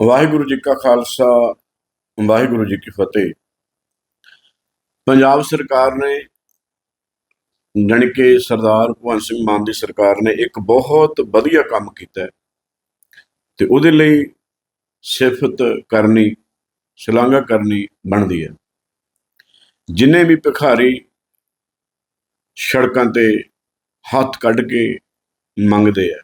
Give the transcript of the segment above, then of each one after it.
ਵਾਹਿਗੁਰੂ ਜੀ ਕਾ ਖਾਲਸਾ, ਵਾਹਿਗੁਰੂ ਜੀ ਕੀ ਫਤਿਹ। ਪੰਜਾਬ ਸਰਕਾਰ ਨੇ, ਜਾਣੀ ਕਿ ਸਰਦਾਰ ਭਗਵੰਤ ਸਿੰਘ ਮਾਨ ਦੀ ਸਰਕਾਰ ਨੇ ਇੱਕ ਬਹੁਤ ਵਧੀਆ ਕੰਮ ਕੀਤਾ ਹੈ। ਤੇ ਉਹਦੇ ਲਈ ਸਿਫਤ ਕਰਨੀ, ਸ਼ਲਾਘਾ ਕਰਨੀ ਬਣਦੀ ਹੈ। ਜਿਨੇ ਵੀ ਭਿਖਾਰੀ ਸੜਕਾਂ ਤੇ ਹੱਥ ਕੱਢ ਕੇ ਮੰਗਦੇ ਆ,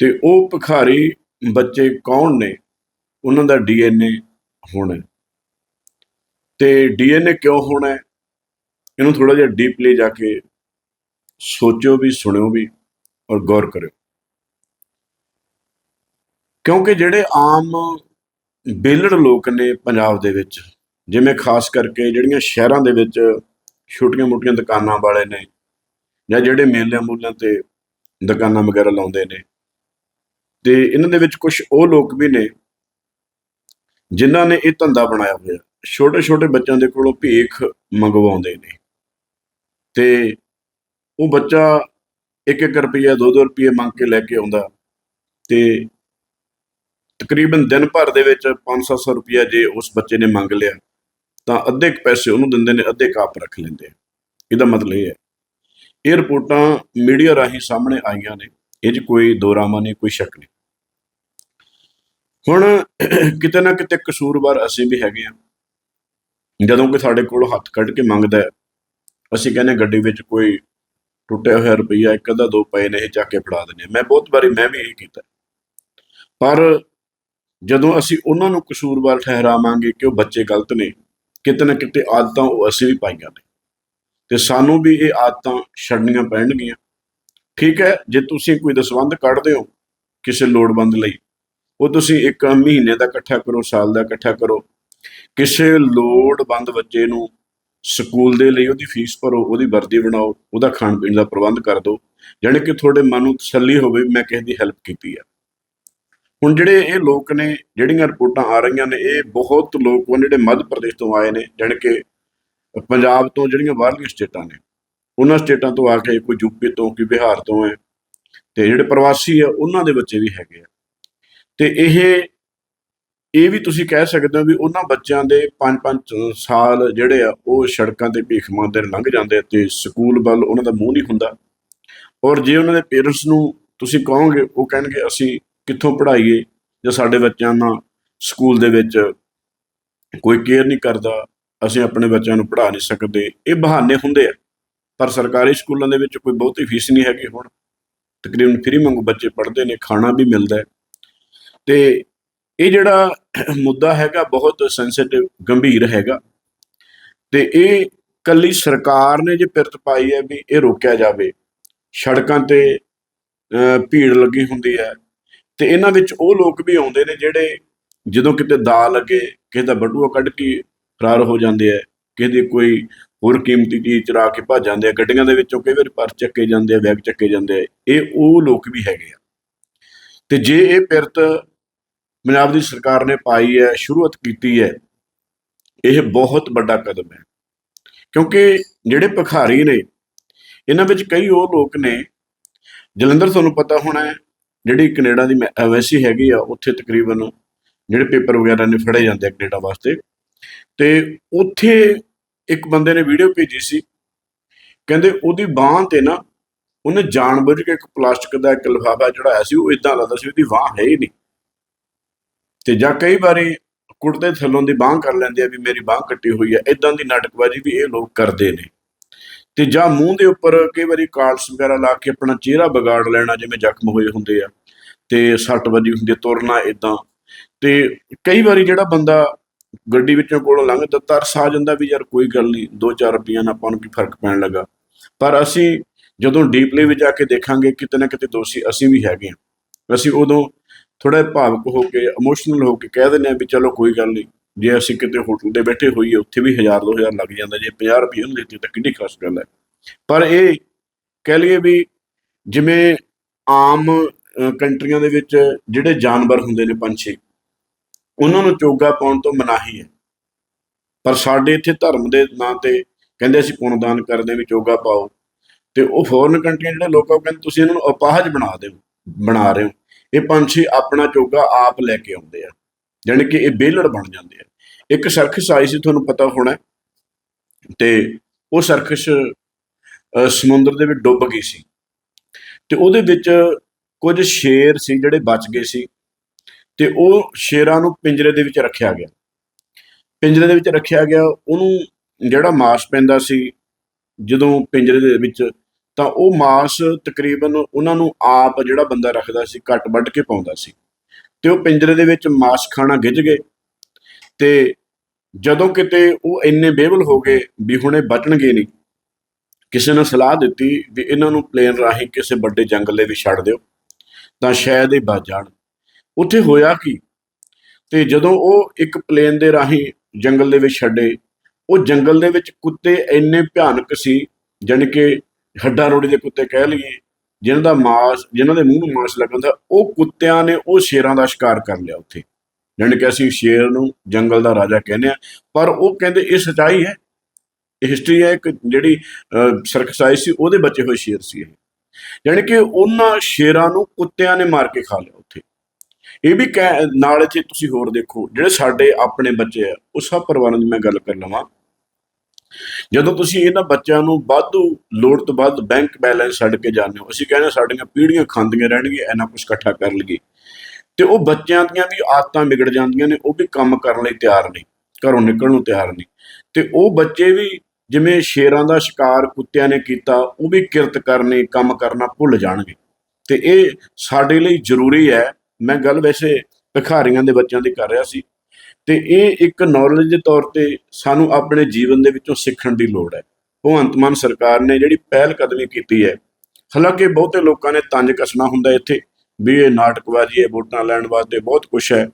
ਤੇ ਉਹ ਭਿਖਾਰੀ ਬੱਚੇ ਕੌਣ ਨੇ? ਉਹਨਾਂ ਦਾ ਡੀਐਨਏ ਹੋਣਾ ਹੈ। ਤੇ ਡੀਐਨਏ ਕਿਉਂ ਹੋਣਾ ਇਹਨੂੰ ਥੋੜਾ ਜਿਹਾ ਡੀਪਲੀ ਜਾ ਕੇ ਸੋਚੋ ਵੀ, ਸੁਣਿਓ ਵੀ ਔਰ ਗੌਰ ਕਰਿਓ। ਕਿਉਂਕਿ ਜਿਹੜੇ ਆਮ ਬੇਲੜ ਲੋਕ ਨੇ ਪੰਜਾਬ ਦੇ ਵਿੱਚ, ਜਿਵੇਂ ਖਾਸ ਕਰਕੇ ਜਿਹੜੀਆਂ ਸ਼ਹਿਰਾਂ ਦੇ ਵਿੱਚ ਛੋਟੀਆਂ-ਮੋਟੀਆਂ ਦੁਕਾਨਾਂ ਵਾਲੇ ਨੇ ਜਾਂ ਜਿਹੜੇ ਮੇਲਿਆਂ ਮੂਲਿਆਂ ਤੇ ਦੁਕਾਨਾਂ ਵਗੈਰਾ ਲਾਉਂਦੇ ਨੇ ਤੇ ਇਹਨਾਂ ਦੇ ਵਿੱਚ ਕੁਝ ਉਹ ਲੋਕ ਵੀ ਨੇ ਜਿਨ੍ਹਾਂ ਨੇ ਇਹ ਧੰਦਾ ਬਣਾਇਆ ਹੋਇਆ। ਛੋਟੇ ਛੋਟੇ ਬੱਚਿਆਂ ਦੇ ਕੋਲੋਂ ਭੀਖ ਮੰਗਵਾਉਂਦੇ ਨੇ। ਤੇ ਉਹ ਬੱਚਾ 1-1 ਰੁਪਈਆ 2-2 ਰੁਪਏ ਮੰਗ ਕੇ ਲੈ ਕੇ ਆਉਂਦਾ ਤੇ ਤਕਰੀਬਨ ਦਿਨ ਭਰ ਦੇ ਵਿੱਚ 500 ਰੁਪਈਆ ਜੇ ਉਸ ਬੱਚੇ ਨੇ ਮੰਗ ਲਿਆ, ਤਾਂ ਅੱਧੇ ਕੁ ਪੈਸੇ ਉਹਨੂੰ ਦਿੰਦੇ ਨੇ, ਅੱਧੇ ਕਾਪ ਰੱਖ ਲੈਂਦੇ ਇਹਦਾ ਮਤਲਬ ਇਹ ਹੈ। ਇਹ ਰਿਪੋਰਟਾਂ ਮੀਡੀਆ ਰਾਹੀਂ ਸਾਹਮਣੇ ਆਈਆਂ ਨੇ। ਇਹ 'ਚ ਕੋਈ ਦੋ ਦੋਰਾਮਾ ਨਹੀਂ ਕੋਈ ਸ਼ੱਕ ਨਹੀਂ। ਹੁਣ ਕਿਤੇ ਨਾ ਕਿਤੇ ਕਸੂਰਵਾਰ ਅਸੀਂ ਵੀ ਹੈਗੇ ਆ ਜਦੋਂ ਕਿ ਸਾਡੇ ਕੋਲ ਹੱਥ ਕੱਢ ਕੇ ਮੰਗਦਾ ਅਸੀਂ ਕਹਿੰਦੇ ਗੱਡੀ ਵਿੱਚ ਕੋਈ ਟੁੱਟਿਆ ਹੋਇਆ ਰੁਪਈਆ ਇੱਕ ਅੱਧਾ ਦੋ ਪਏ ਨੇ, ਇਹ ਚੱਕ ਕੇ ਫੜਾ ਦਿੰਦੇ ਹਾਂ। ਮੈਂ ਬਹੁਤ ਵਾਰੀ ਮੈਂ ਵੀ ਇਹ ਕੀਤਾ। ਪਰ ਜਦੋਂ ਅਸੀਂ ਉਹਨਾਂ ਨੂੰ ਕਸੂਰਵਾਰ ਠਹਿਰਾਵਾਂਗੇ ਕਿ ਉਹ ਬੱਚੇ ਗਲਤ ਨੇ, ਕਿਤੇ ਨਾ ਕਿਤੇ ਆਦਤਾਂ ਉਹ ਅਸੀਂ ਵੀ ਪਾਈਆਂ ਨੇ। ਤੇ ਸਾਨੂੰ ਵੀ ਇਹ ਆਦਤਾਂ ਛੱਡਣੀਆਂ ਪੈਣਗੀਆਂ। ਠੀਕ ਹੈ? ਜੇ ਤੁਸੀਂ ਕੋਈ ਦਸਵੰਧ ਕੱਢਦੇ ਹੋ ਕਿਸੇ ਲੋੜਵੰਦ ਲਈ, ਉਹ ਤੁਸੀਂ ਇੱਕ ਮਹੀਨੇ ਦਾ ਇਕੱਠਾ ਕਰੋ, ਸਾਲ ਦਾ ਇਕੱਠਾ ਕਰੋ। ਕਿਸੇ ਲੋੜਵੰਦ ਬੱਚੇ ਨੂੰ ਸਕੂਲ ਦੇ ਲਈ ਉਹਦੀ ਫੀਸ ਭਰੋ, ਉਹਦੀ ਵਰਦੀ ਬਣਾਓ, ਉਹਦਾ ਖਾਣ ਪੀਣ ਦਾ ਪ੍ਰਬੰਧ ਕਰ ਦਿਓ। ਜਾਣੀ ਕਿ ਤੁਹਾਡੇ ਮਨ ਨੂੰ ਤਸੱਲੀ ਹੋਵੇ ਵੀ ਮੈਂ ਕਿਸੇ ਦੀ ਹੈਲਪ ਕੀਤੀ ਆ। ਹੁਣ ਜਿਹੜੇ ਇਹ ਲੋਕ ਨੇ, ਜਿਹੜੀਆਂ ਰਿਪੋਰਟਾਂ ਆ ਰਹੀਆਂ ਨੇ, ਇਹ ਬਹੁਤ ਲੋਕ ਉਹ ਜਿਹੜੇ ਮੱਧ ਪ੍ਰਦੇਸ਼ ਤੋਂ ਆਏ ਨੇ ਜਾਣੀ ਕਿ ਪੰਜਾਬ ਤੋਂ ਜਿਹੜੀਆਂ ਬਾਹਰਲੀਆਂ ਸਟੇਟਾਂ ਨੇ। ਉਹਨਾਂ ਸਟੇਟਾਂ ਤੋਂ ਆ ਕੇ ਕੋਈ ਯੂਪੀ ਤੋਂ ਕੋਈ ਬਿਹਾਰ ਤੋਂ ਹੈ ਤੇ ਜਿਹੜੇ ਪ੍ਰਵਾਸੀ ਆ, ਉਹਨਾਂ ਦੇ ਬੱਚੇ ਵੀ ਹੈਗੇ ਆ। ਤੇ ਇਹ ਇਹ ਵੀ ਤੁਸੀਂ ਕਹਿ ਸਕਦੇ ਹੋ ਵੀ ਉਹਨਾਂ ਬੱਚਿਆਂ ਦੇ 5-5 ਸਾਲ ਜਿਹੜੇ ਆ, ਉਹ ਸੜਕਾਂ ਤੇ ਭੀਖ ਮੰਗਦੇ ਲੰਘ ਜਾਂਦੇ ਆ ਤੇ ਸਕੂਲ ਵੱਲ ਉਹਨਾਂ ਦਾ ਮੂੰਹ ਨਹੀਂ ਹੁੰਦਾ। ਔਰ ਜੇ ਉਹਨਾਂ ਦੇ ਪੇਰੈਂਟਸ ਨੂੰ ਤੁਸੀਂ ਕਹੋਗੇ, ਉਹ ਕਹਿਣਗੇ, ਅਸੀਂ ਕਿੱਥੋਂ ਪੜ੍ਹਾਈਏ ਜਾਂ ਸਾਡੇ ਬੱਚਿਆਂ ਨਾਲ ਸਕੂਲ ਦੇ ਵਿੱਚ ਕੋਈ ਕੇਅਰ ਨਹੀਂ ਕਰਦਾ, ਅਸੀਂ ਆਪਣੇ ਬੱਚਿਆਂ ਨੂੰ ਪੜ੍ਹਾ ਨਹੀਂ ਸਕਦੇ। ਇਹ ਬਹਾਨੇ ਹੁੰਦੇ ਆ। ਪਰ ਸਰਕਾਰੀ ਸਕੂਲਾਂ ਦੇ ਵਿੱਚ ਕੋਈ ਬਹੁਤੀ ਫੀਸ ਨਹੀਂ ਹੈਗੀ ਹੁਣ। ਤਕਰੀਬਨ ਫ੍ਰੀ ਮੰਗੂ ਬੱਚੇ ਪੜ੍ਹਦੇ ਨੇ ਖਾਣਾ ਵੀ ਮਿਲਦਾ ਹੈ। ਤੇ ਇਹ ਜਿਹੜਾ ਮੁੱਦਾ ਹੈਗਾ ਬਹੁਤ ਸੈਂਸਿਟਿਵ ਗੰਭੀਰ ਹੈਗਾ। ਤੇ ਇਹ ਕੱਲੀ ਸਰਕਾਰ ਨੇ ਜੇ ਪਿਰਤ ਪਾਈ ਹੈ ਵੀ ਇਹ ਰੋਕਿਆ ਜਾਵੇ। ਸੜਕਾਂ ਤੇ ਅਹ, ਭੀੜ ਲੱਗੀ ਹੁੰਦੀ ਹੈ। ਤੇ ਇਹਨਾਂ ਵਿੱਚ ਉਹ ਲੋਕ ਵੀ ਆਉਂਦੇ ਨੇ ਜਿਹੜੇ ਜਦੋਂ ਕਿਤੇ ਦਾ ਲੱਗੇ ਕਿਸੇ ਦਾ ਬਟੂਆ ਕੱਢ ਕੇ ਫਰਾਰ ਹੋ ਜਾਂਦੇ ਆ ਕਿਸੇ ਦੀ ਕੋਈ ਹੋਰ ਕੀਮਤੀ ਚੀਜ਼ ਚੁਰਾ ਕੇ ਭੱਜ ਜਾਂਦੇ ਆ, ਗੱਡੀਆਂ ਦੇ ਵਿੱਚੋਂ ਕਈ ਵਾਰ ਪਰਸ ਚੱਕੇ ਜਾਂਦੇ ਆ, ਬੈਗ ਚੱਕੇ ਜਾਂਦੇ ਆ, ਇਹ ਉਹ ਲੋਕ ਵੀ ਹੈਗੇ ਆ। ਤੇ ਜੇ ਇਹ ਪਿਰਤ ਪੰਜਾਬ ਦੀ ਸਰਕਾਰ ਨੇ ਪਾਈ ਹੈ ਸ਼ੁਰੂਆਤ ਕੀਤੀ ਹੈ, ਇਹ ਬਹੁਤ ਵੱਡਾ ਕਦਮ ਹੈ। ਕਿਉਂਕਿ ਜਿਹੜੇ ਭਖਾਰੀ ਨੇ, ਇਹਨਾਂ ਵਿੱਚ ਕਈ ਉਹ ਲੋਕ ਨੇ, ਜਲੰਧਰ ਤੁਹਾਨੂੰ ਪਤਾ ਹੋਣਾ ਹੈ, ਜਿਹੜੀ ਕੈਨੇਡਾ ਦੀ ਐਮਬੈਸੀ ਹੈਗੀ ਆ, ਉੱਥੇ ਤਕਰੀਬਨ ਜਿਹੜੇ ਪੇਪਰ ਵਗੈਰਾ ਨੇ ਫੜੇ ਜਾਂਦੇ ਆ ਕੈਨੇਡਾ ਵਾਸਤੇ, ਤੇ ਉੱਥੇ ਇੱਕ ਬੰਦੇ ਨੇ ਵੀਡੀਓ ਭੇਜੀ ਸੀ। ਕਹਿੰਦੇ ਉਹਦੀ ਬਾਹ ਤੇ ਨਾ ਉਹਨੇ ਜਾਣਬੁੱਝ ਕੇ ਇੱਕ ਪਲਾਸਟਿਕ ਦਾ ਇੱਕ ਲਿਫਾਫਾ ਚੜਾਇਆ ਸੀ, ਉਹ ਇਦਾਂ ਲੱਗਦਾ ਸੀ ਉਹਦੀ ਬਾਹ ਹੈ ਹੀ ਨਹੀਂ। ਤੇ ਜਾਂ ਕਈ ਵਾਰੀ ਕੁੜਤੇ ਥੱਲੋਂ ਦੀ ਬਾਹ ਕਰ ਲੈਂਦੇ ਆ ਵੀ ਮੇਰੀ ਬਾਹ ਕੱਟੀ ਹੋਈ ਹੈ ਇਦਾਂ ਦੀ ਨਾਟਕਬਾਜ਼ੀ ਵੀ ਇਹ ਲੋਕ ਕਰਦੇ ਨੇ। ਤੇ ਜਾਂ ਮੂੰਹ ਦੇ ਉੱਪਰ ਕਈ ਵਾਰੀ ਕਾਲਸ ਵਗੈਰਾ ਲਾ ਕੇ ਆਪਣਾ ਚਿਹਰਾ ਵਿਗਾੜ ਲੈਣਾ, ਜਿਵੇਂ ਜ਼ਖਮ ਹੋਏ ਹੁੰਦੇ ਆ, ਤੇ ਸੱਟ ਵੱਜੀ ਹੁੰਦੀ ਤੁਰਨਾ ਇਦਾਂ ਤੇ ਕਈ ਵਾਰੀ ਜਿਹੜਾ ਬੰਦਾ ਗੱਡੀ ਵਿੱਚੋਂ ਕੋਲੋਂ ਲੰਘਦਾ ਤਰਸ ਆ ਜਾਂਦਾ ਵੀ ਯਾਰ ਕੋਈ ਗੱਲ ਨਹੀਂ 2-4 ਰੁਪਈਆ ਨਾਲ ਆਪਾਂ ਨੂੰ ਕੀ ਫ਼ਰਕ ਪੈਣ ਲੱਗਾ। ਪਰ ਅਸੀਂ ਜਦੋਂ ਡੀਪਲੀ ਵਿੱਚ ਜਾ ਕੇ ਦੇਖਾਂਗੇ, ਕਿਤੇ ਨਾ ਕਿਤੇ ਦੋਸ਼ੀ ਅਸੀਂ ਵੀ ਹੈਗੇ ਹਾਂ। ਅਸੀਂ ਉਦੋਂ ਥੋੜਾ ਭਾਵੁਕ ਹੋ ਕੇ ਇਮੋਸ਼ਨਲ ਹੋ ਕੇ ਕਹਿ ਦਿੰਦੇ ਆ ਵੀ ਚਲੋ ਕੋਈ ਗੱਲ ਨਹੀਂ, ਜੇ ਅਸੀਂ ਕਿਤੇ ਹੋਟਲ ਤੇ ਬੈਠੇ ਹੋਈਏ, ਉੱਥੇ ਵੀ 1000 2000 ਲੱਗ ਜਾਂਦਾ, ਜੇ 50 ਰੁਪਏ ਉਹਨੂੰ ਦਿੱਤੀ ਤਾਂ ਕਿੰਨੀ ਖਾਸ ਗੱਲ ਹੈ। ਪਰ ਇਹ ਕਹਿ ਲਈਏ ਵੀ ਜਿਵੇਂ ਆਮ ਕੰਟਰੀਆਂ ਦੇ ਵਿੱਚ ਜਿਹੜੇ ਜਾਨਵਰ ਹੁੰਦੇ ਨੇ ਪੰਛੀ ਉਹਨਾਂ ਨੂੰ ਚੋਗਾ ਪਾਉਣ ਤੋਂ ਮਨਾਹੀ ਹੈ। ਪਰ ਸਾਡੇ ਇੱਥੇ ਧਰਮ ਦੇ ਨਾਂ ਤੇ ਕਹਿੰਦੇ ਅਸੀਂ ਪੁੰਨਦਾਨ ਕਰਦੇ ਵੀ ਚੋਗਾ ਪਾਓ। ਤੇ ਉਹ ਫੋਰਨ ਕੰਟਰੀਆਂ ਜਿਹੜੇ ਲੋਕ ਆ ਕਹਿੰਦੇ ਤੁਸੀਂ ਇਹਨਾਂ ਨੂੰ ਅਪਾਹਜ ਬਣਾ ਦਿਓ, ਬਣਾ ਰਹੇ ਹੋ। ਇਹ ਪੰਛੀ ਆਪਣਾ ਚੋਗਾ ਆਪ ਲੈ ਕੇ ਆਉਂਦੇ ਆ। ਜਾਣੀ ਕਿ ਇਹ ਬੇਲੜ ਬਣ ਜਾਂਦੇ ਆ। ਇੱਕ ਸਰਖਸ਼ ਆਈ ਸੀ, ਤੁਹਾਨੂੰ ਪਤਾ ਹੋਣਾ ਤੇ ਉਹ ਸਰਖਸ਼ ਸਮੁੰਦਰ ਦੇ ਵਿੱਚ ਡੁੱਬ ਗਈ ਸੀ। ਤੇ ਉਹਦੇ ਵਿੱਚ ਕੁਝ ਸ਼ੇਰ ਸੀ ਜਿਹੜੇ ਬਚ ਗਏ ਸੀ। ਤੇ ਉਹ ਸ਼ੇਰਾਂ ਨੂੰ ਪਿੰਜਰੇ ਦੇ ਵਿੱਚ ਰੱਖਿਆ ਗਿਆ। ਪਿੰਜਰੇ ਦੇ ਵਿੱਚ ਰੱਖਿਆ ਗਿਆ, ਉਹਨੂੰ ਜਿਹੜਾ ਮਾਸ ਪੈਂਦਾ ਸੀ, ਜਦੋਂ ਪਿੰਜਰੇ ਦੇ ਵਿੱਚ, ਤਾਂ ਉਹ ਮਾਸ ਤਕਰੀਬਨ ਉਹਨਾਂ ਨੂੰ ਆਪ ਜਿਹੜਾ ਬੰਦਾ ਰੱਖਦਾ ਸੀ ਕੱਟ ਵੱਢ ਕੇ ਪਾਉਂਦਾ ਸੀ। ਤੇ ਉਹ ਪਿੰਜਰੇ ਦੇ ਵਿੱਚ ਮਾਸ ਖਾਣਾ ਗਿੱਜ ਗਏ ਤੇ ਜਦੋਂ ਕਿਤੇ ਉਹ ਇੰਨੇ ਬੇਵਲ ਹੋ ਗਏ ਵੀ ਹੁਣੇ ਬਚਣਗੇ ਨਹੀਂ, ਕਿਸੇ ਨੇ ਸਲਾਹ ਦਿੱਤੀ ਵੀ ਇਹਨਾਂ ਨੂੰ ਪਲੇਨ ਰਾਹੀਂ ਕਿਸੇ ਵੱਡੇ ਜੰਗਲ ਦੇ ਵਿੱਚ ਛੱਡ ਦਿਓ, ਤਾਂ ਸ਼ਾਇਦ ਇਹ ਬਚ ਜਾਣ। ਉੱਥੇ ਹੋਇਆ ਕੀ? ਤੇ ਜਦੋਂ ਉਹ ਇੱਕ ਪਲੇਨ ਦੇ ਰਾਹੀਂ ਜੰਗਲ ਦੇ ਵਿੱਚ ਛੱਡੇ, ਉਹ ਜੰਗਲ ਦੇ ਵਿੱਚ ਕੁੱਤੇ ਇੰਨੇ ਭਿਆਨਕ ਸੀ, ਜਾਣੀ ਕਿ ਹੱਡਾ ਰੋੜੀ ਦੇ ਕੁੱਤੇ ਕਹਿ ਲਈਏ, ਜਿਨ੍ਹਾਂ ਦਾ ਮਾਸ, ਜਿਨ੍ਹਾਂ ਦੇ ਮੂੰਹ ਨੂੰ ਮਾਸ ਲੱਗਦਾ ਉਹ ਕੁੱਤਿਆਂ ਨੇ ਉਹ ਸ਼ੇਰਾਂ ਦਾ ਸ਼ਿਕਾਰ ਕਰ ਲਿਆ ਉੱਥੇ। ਜਾਣੀ ਕਿ ਅਸੀਂ ਸ਼ੇਰ ਨੂੰ ਜੰਗਲ ਦਾ ਰਾਜਾ ਕਹਿੰਦੇ ਆ ਪਰ ਉਹ ਕਹਿੰਦੇ ਇਹ ਸਚਾਈ ਹੈ। ਇਹ ਹਿਸਟਰੀ ਹੈ, ਇੱਕ ਜਿਹੜੀ ਸਰਕਸ ਆਈ ਸੀ, ਉਹਦੇ ਬਚੇ ਹੋਏ ਸ਼ੇਰ ਸੀ ਇਹ। ਜਾਣੀ ਕਿ ਉਹਨਾਂ ਸ਼ੇਰਾਂ ਨੂੰ ਕੁੱਤਿਆਂ ਨੇ ਮਾਰ ਕੇ ਖਾ ਲਿਆ ਉੱਥੇ। ਇਹ ਵੀ ਕਹਿ- ਨਾਲ ਇੱਥੇ ਤੁਸੀਂ ਹੋਰ ਦੇਖੋ, ਜਿਹੜੇ ਸਾਡੇ ਆਪਣੇ ਬੱਚੇ ਆ, ਉਹ ਸਭ ਪਰਿਵਾਰਾਂ ਦੀ ਮੈਂ ਗੱਲ ਕਰ ਲਵਾਂ। ਜਦੋਂ ਤੁਸੀਂ ਇਹਨਾਂ ਬੱਚਿਆਂ ਨੂੰ ਵਾਧੂ ਲੋੜ ਤੋਂ ਵੱਧ ਬੈਂਕ ਬੈਲੈਂਸ ਛੱਡ ਕੇ ਜਾਂਦੇ ਹੋ, ਅਸੀਂ ਕਹਿੰਦੇ ਸਾਡੀਆਂ ਪੀੜ੍ਹੀਆਂ ਖਾਂਦੀਆਂ ਰਹਿਣਗੀਆਂ, ਇੰਨਾ ਕੁਝ ਇਕੱਠਾ ਕਰ ਲਈਏ। ਤੇ ਉਹ ਬੱਚਿਆਂ ਦੀਆਂ ਵੀ ਆਦਤਾਂ ਵਿਗੜ ਜਾਂਦੀਆਂ ਨੇ, ਉਹ ਵੀ ਕੰਮ ਕਰਨ ਲਈ ਤਿਆਰ ਨਹੀਂ, ਘਰੋਂ ਨਿਕਲਣ ਨੂੰ ਤਿਆਰ ਨਹੀਂ। ਤੇ ਉਹ ਬੱਚੇ ਵੀ ਜਿਵੇਂ ਸ਼ੇਰਾਂ ਦਾ ਸ਼ਿਕਾਰ ਕੁੱਤਿਆਂ ਨੇ ਕੀਤਾ, ਉਹ ਵੀ ਕਿਰਤ ਕਰਨੇ, ਕੰਮ ਕਰਨਾ ਭੁੱਲ ਜਾਣਗੇ। ਤੇ ਇਹ ਸਾਡੇ ਲਈ ਜ਼ਰੂਰੀ ਹੈ ਮੈਂ ਗੱਲ ਵੈਸੇ ਭਿਖਾਰੀਆਂ ਦੇ ਬੱਚਿਆਂ ਦੀ ਕਰ ਰਿਹਾ ਸੀ। ਤੇ ਇਹ ਇੱਕ ਨੌਲੇਜ ਦੇ ਤੌਰ ਤੇ ਸਾਨੂੰ ਆਪਣੇ ਜੀਵਨ ਦੇ ਵਿੱਚੋਂ ਸਿੱਖਣ ਦੀ ਲੋੜ ਹੈ। ਭਗਵੰਤ ਮਾਨ ਸਰਕਾਰ ਨੇ ਜਿਹੜੀ ਪਹਿਲ ਕਦਮੀ ਕੀਤੀ ਹੈ, ਹਾਲਾਂਕਿ ਬਹੁਤੇ ਲੋਕਾਂ ਨੇ ਤੰਜ ਕੱਸਣਾ ਹੁੰਦਾ ਇੱਥੇ ਵੀ ਇਹ ਨਾਟਕਬਾਜ਼ੀ ਹੈ ਵੋਟਾਂ ਲੈਣ ਵਾਸਤੇ ਬਹੁਤ ਕੁਝ ਹੈ।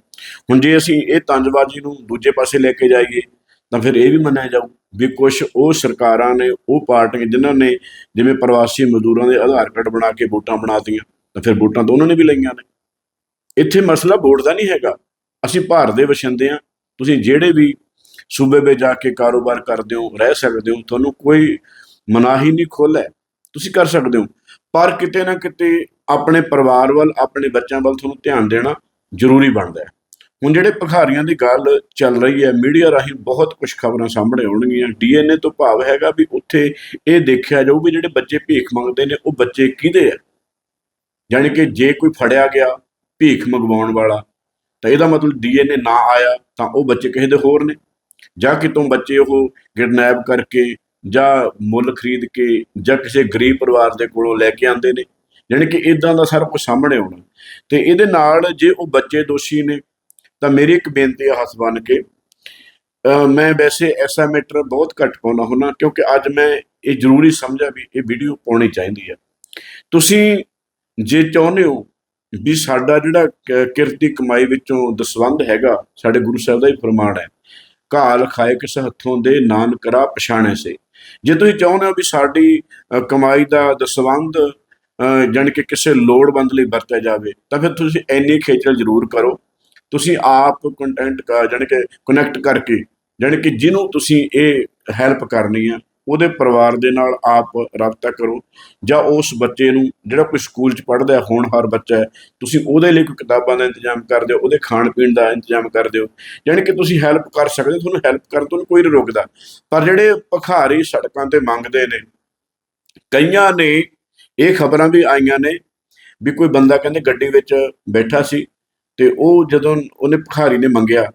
ਹੁਣ ਜੇ ਅਸੀਂ ਇਹ ਤੰਜਬਾਜ਼ੀ ਨੂੰ ਦੂਜੇ ਪਾਸੇ ਲੈ ਕੇ ਜਾਈਏ, ਤਾਂ ਫਿਰ ਇਹ ਵੀ ਮੰਨਿਆ ਜਾਊ ਵੀ ਕੁਝ ਉਹ ਸਰਕਾਰਾਂ ਨੇ, ਉਹ ਪਾਰਟੀਆਂ ਜਿਨ੍ਹਾਂ ਨੇ ਜਿਵੇਂ ਪ੍ਰਵਾਸੀ ਮਜ਼ਦੂਰਾਂ ਦੇ ਆਧਾਰ ਕਾਰਡ ਬਣਾ ਕੇ ਵੋਟਾਂ ਬਣਾਤੀਆਂ ਤਾਂ ਫਿਰ ਵੋਟਾਂ ਤਾਂ ਉਹਨਾਂ ਨੇ ਵੀ ਲਈਆਂ ਨੇ। ਇੱਥੇ ਮਸਲਾ ਵੋਟ ਦਾ ਨਹੀਂ ਹੈਗਾ। ਅਸੀਂ ਭਾਰਤ ਦੇ ਵਸਿੰਦੇ ਆ ਤੁਸੀਂ ਜਿਹੜੇ ਵੀ ਸੂਬੇ ਵਿੱਚ ਜਾ ਕੇ ਕਾਰੋਬਾਰ ਕਰਦੇ ਹੋ, ਰਹਿ ਸਕਦੇ ਹੋ, ਤੁਹਾਨੂੰ ਕੋਈ ਮਨਾਹੀ ਨਹੀਂ ਖੋਲ੍ਹ ਹੈ। ਤੁਸੀਂ ਕਰ ਸਕਦੇ ਹੋ। ਪਰ ਕਿਤੇ ਨਾ ਕਿਤੇ ਆਪਣੇ ਪਰਿਵਾਰ ਵੱਲ, ਆਪਣੇ ਬੱਚਿਆਂ ਵੱਲ ਤੁਹਾਨੂੰ ਧਿਆਨ ਦੇਣਾ ਜ਼ਰੂਰੀ ਬਣਦਾ ਹੈ। ਹੁਣ ਜਿਹੜੇ ਭਖਾਰੀਆਂ ਦੀ ਗੱਲ ਚੱਲ ਰਹੀ ਹੈ, ਮੀਡੀਆ ਰਾਹੀਂ ਬਹੁਤ ਕੁਝ ਖਬਰਾਂ ਸਾਹਮਣੇ ਆਉਣਗੀਆਂ। ਡੀਐਨਏ ਤੋਂ ਭਾਵ ਹੈਗਾ ਵੀ ਉੱਥੇ ਇਹ ਦੇਖਿਆ ਜਾਊ ਵੀ ਜਿਹੜੇ ਬੱਚੇ ਭੀਖ ਮੰਗਦੇ ਨੇ, ਉਹ ਬੱਚੇ ਕਿਹਦੇ ਆ? ਯਾਨੀ ਕਿ ਜੇ ਕੋਈ ਫੜਿਆ ਗਿਆ ਭੀਖ ਮੰਗਵਾਉਣ ਵਾਲਾ। ਤਾਂ ਇਹਦਾ ਮਤਲਬ ਡੀਐਨਏ ਨਾ ਆਇਆ ਤਾਂ ਉਹ ਬੱਚੇ ਕਿਸੇ ਦੇ ਹੋਰ ਨੇ। ਜਾਂ ਕਿਤੋਂ ਬੱਚੇ ਉਹ ਕਿਡਨੈਪ ਕਰਕੇ ਜਾਂ ਮੁੱਲ ਖਰੀਦ ਕੇ ਜਾਂ ਕਿਸੇ ਗਰੀਬ ਪਰਿਵਾਰ ਦੇ ਕੋਲੋਂ ਲੈ ਕੇ ਆਉਂਦੇ ਨੇ। ਯਾਨੀ ਕਿ ਇਦਾਂ ਦਾ ਸਾਰਾ ਕੁਝ ਸਾਹਮਣੇ ਆਉਣਾ। ਤੇ ਇਹਦੇ ਨਾਲ ਜੇ ਉਹ ਬੱਚੇ ਦੋਸ਼ੀ ਨੇ, ਤਾਂ ਮੇਰੀ ਇੱਕ ਬੇਨਤੀ ਹੈ ਹੱਥ ਬੰਨ ਕੇ। ਮੈਂ ਵੈਸੇ ਐਸਾ ਮੈਟਰ ਬਹੁਤ ਘੱਟ ਪਾਉਣਾ ਹੁੰਦਾ ਕਿਉਂਕਿ ਅੱਜ ਮੈਂ ਇਹ ਜ਼ਰੂਰੀ ਸਮਝਿਆ ਵੀ ਇਹ ਵੀਡੀਓ ਪਾਉਣੀ ਚਾਹੀਦੀ ਹੈ ਤੁਸੀਂ ਜੇ ਚਾਹੁੰਦੇ ਹੋ ਵੀ ਸਾਡਾ ਜਿਹੜਾ ਕਿਰਤੀ ਕਮਾਈ ਵਿੱਚੋਂ ਦਸਵੰਧ ਹੈਗਾ ਸਾਡੇ ਗੁਰੂ ਸਾਹਿਬ ਦਾ ਹੀ ਫਰਮਾਨ ਹੈ। ਘਾਲ ਖਾਏ ਕਿਸ ਹੱਥੋਂ ਦੇ ਨਾਨਕਰਾ ਪਛਾਣੇ ਸੇ। ਜੇ ਤੁਸੀਂ ਚਾਹੁੰਦੇ ਹੋ ਵੀ ਸਾਡੀ ਕਮਾਈ ਦਾ ਦਸਵੰਧ ਅ, ਜਾਣੀ ਕਿ ਕਿਸੇ ਲੋੜਵੰਦ ਲਈ ਵਰਤਿਆ ਜਾਵੇ ਤਾਂ ਫਿਰ ਤੁਸੀਂ ਇੰਨੀ ਖੇਚਲ ਜ਼ਰੂਰ ਕਰੋ। ਤੁਸੀਂ ਆਪ ਕੰਟੈਂਟ ਜਾਣੀ ਕਿ ਕਨੈਕਟ ਕਰਕੇ ਜਾਣੀ ਕਿ ਜਿਹਨੂੰ ਤੁਸੀਂ ਇਹ ਹੈਲਪ ਕਰਨੀ ਆ ਉਹਦੇ ਪਰਿਵਾਰ ਦੇ ਨਾਲ ਆਪ ਰਾਬਤਾ ਕਰੋ ਜਾਂ ਉਸ ਬੱਚੇ ਨੂੰ ਜਿਹੜਾ ਕੋਈ ਸਕੂਲ 'ਚ ਪੜ੍ਹਦਾ ਹੈ ਹੋਣਹਾਰ ਬੱਚਾ ਹੈ ਤੁਸੀਂ ਉਹਦੇ ਲਈ ਕੋਈ ਕਿਤਾਬਾਂ ਦਾ ਇੰਤਜ਼ਾਮ ਕਰ ਦਿਓ ਉਹਦੇ ਖਾਣ ਪੀਣ ਦਾ ਇੰਤਜ਼ਾਮ ਕਰ ਦਿਓ ਯਾਨੀ ਕਿ ਤੁਸੀਂ ਹੈਲਪ ਕਰ ਸਕਦੇ ਹੋ, ਤੁਹਾਨੂੰ ਹੈਲਪ ਕਰਨ ਤੋਂ ਕੋਈ ਨਹੀਂ ਰੋਕਦਾ। ਪਰ ਜਿਹੜੇ ਭਖਾਰੀ ਸੜਕਾਂ ਤੇ ਮੰਗਦੇ ਨੇ ਕਈਆਂ ਨੇ ਇਹ ਖਬਰਾਂ ਵੀ ਆਈਆਂ ਨੇ ਵੀ ਕੋਈ ਬੰਦਾ ਕਹਿੰਦੇ ਗੱਡੀ ਵਿੱਚ ਬੈਠਾ ਸੀ ਤੇ ਉਹ ਜਦੋਂ ਉਹਨੇ ਭਖਾਰੀ ਨੇ ਮੰਗਿਆ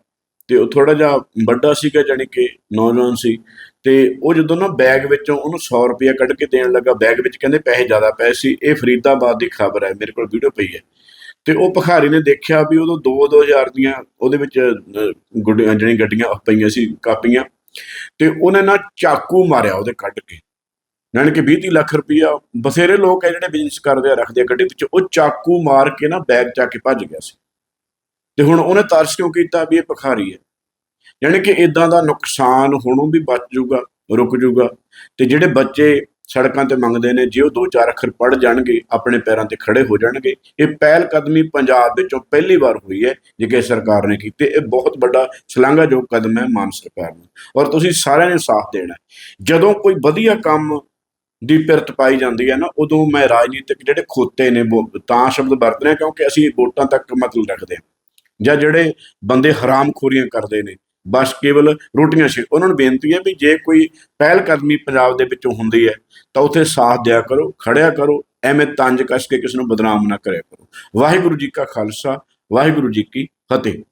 ਤੇ ਉਹ ਥੋੜਾ ਜਿਹਾ ਵੱਡਾ ਸੀਗਾ ਜਾਣੀ ਕਿ ਨੌਜਵਾਨ ਸੀ ਤੇ ਉਹ ਜਦੋਂ ਨਾ ਬੈਗ ਵਿੱਚੋਂ ਉਹਨੂੰ 100 ਰੁਪਇਆ ਕੱਢ ਕੇ ਦੇਣ ਲੱਗਾ ਬੈਗ ਵਿੱਚ ਕਹਿੰਦੇ ਪੈਸੇ ਜ਼ਿਆਦਾ ਪਏ ਸੀ ਇਹ ਫਰੀਦਾਬਾਦ ਦੀ ਖਬਰ ਹੈ ਮੇਰੇ ਕੋਲ ਵੀਡੀਓ ਪਈ ਹੈ। ਤੇ ਉਹ ਭਿਖਾਰੀ ਨੇ ਦੇਖਿਆ ਵੀ ਉਦੋਂ 2-2000 ਦੀਆਂ ਉਹਦੇ ਵਿੱਚ ਅਹ, ਗੁੱਡੀਆਂ ਜਿਹੜੀਆਂ ਗੱਡੀਆਂ ਪਈਆਂ ਸੀ ਕਾਪੀਆਂ ਤੇ ਉਹਨੇ ਨਾ ਚਾਕੂ ਮਾਰਿਆ ਉਹਦੇ ਕੱਢ ਕੇ। ਜਾਣੀ ਕਿ 20 ਲੱਖ ਰੁਪਈਆ ਬਥੇਰੇ ਲੋਕ ਹੈ ਜਿਹੜੇ ਬਿਜ਼ਨਸ ਕਰਦੇ ਆ ਰੱਖਦੇ ਆ ਗੱਡੀ ਵਿੱਚ ਉਹ ਚਾਕੂ ਮਾਰ ਕੇ ਨਾ ਬੈਗ ਚੱਕ ਕੇ ਭੱਜ ਗਿਆ ਸੀ। ਤੇ ਹੁਣ ਉਹਨੇ ਤਰਸ ਕਿਉਂ ਕੀਤਾ ਵੀ ਇਹ ਭਿਖਾਰੀ ਹੈ? ਯਾਨੀ ਕਿ ਇਦਾਂ ਦਾ ਨੁਕਸਾਨ ਹੁਣੋਂ ਵੀ ਬਚ ਜਾਊਗਾ, ਰੁਕ ਜਾਊਗਾ। ਤੇ ਜਿਹੜੇ ਬੱਚੇ ਸੜਕਾਂ ਤੇ ਮੰਗਦੇ ਨੇ, ਜੇ ਉਹ ਦੋ ਚਾਰ ਅੱਖਰ ਪੜ ਜਾਣਗੇ, ਆਪਣੇ ਪੈਰਾਂ ਤੇ ਖੜੇ ਹੋ ਜਾਣਗੇ। ਇਹ ਪਹਿਲ ਕਦਮੀ ਪੰਜਾਬ ਵਿੱਚੋਂ ਪਹਿਲੀ ਵਾਰ ਹੋਈ ਹੈ ਜਿੱਕੇ ਸਰਕਾਰ ਨੇ ਕੀਤੀ। ਇਹ ਬਹੁਤ ਵੱਡਾ ਸ਼ਲਾਘਾਯੋਗ ਕਦਮ ਹੈ ਮਾਨ ਸਰਕਾਰ ਨੂੰ। ਔਰ ਤੁਸੀਂ ਸਾਰਿਆਂ ਨੇ ਸਾਥ ਦੇਣਾ ਜਦੋਂ ਕੋਈ ਵਧੀਆ ਕੰਮ ਦੀ ਪਿਰਤ ਪਾਈ ਜਾਂਦੀ ਹੈ ਨਾ, ਉਦੋਂ ਮੈਂ ਰਾਜਨੀਤਿਕ ਜਿਹੜੇ ਖੋਤੇ ਨੇ ਵੋ- ਤਾਂ ਸ਼ਬਦ ਵਰਤ ਰਿਹਾ ਕਿਉਂਕਿ ਅਸੀਂ ਵੋਟਾਂ ਤੱਕ ਮਤਲਬ ਰੱਖਦੇ ਹਾਂ। ਜਾਂ ਜਿਹੜੇ ਬੰਦੇ ਹਰਾਮਖੋਰੀਆਂ ਕਰਦੇ ਨੇ ਬਸ ਕੇਵਲ ਰੋਟੀਆਂ ਛੇ। ਉਹਨਾਂ ਨੂੰ ਬੇਨਤੀ ਹੈ ਵੀ ਜੇ ਕੋਈ ਪਹਿਲ ਕਦਮੀ ਪੰਜਾਬ ਦੇ ਵਿੱਚੋਂ ਹੁੰਦੀ ਹੈ, ਤਾਂ ਉੱਥੇ ਸਾਥ ਦਿਆ ਕਰੋ, ਖੜਿਆ ਕਰੋ, ਐਵੇਂ ਤੰਜ ਕੱਸ ਕੇ ਕਿਸੇ ਨੂੰ ਬਦਨਾਮ ਨਾ ਕਰਿਆ ਕਰੋ। ਵਾਹਿਗੁਰੂ ਜੀ ਕਾ ਖਾਲਸਾ, ਵਾਹਿਗੁਰੂ ਜੀ ਕੀ ਫਤਿਹ।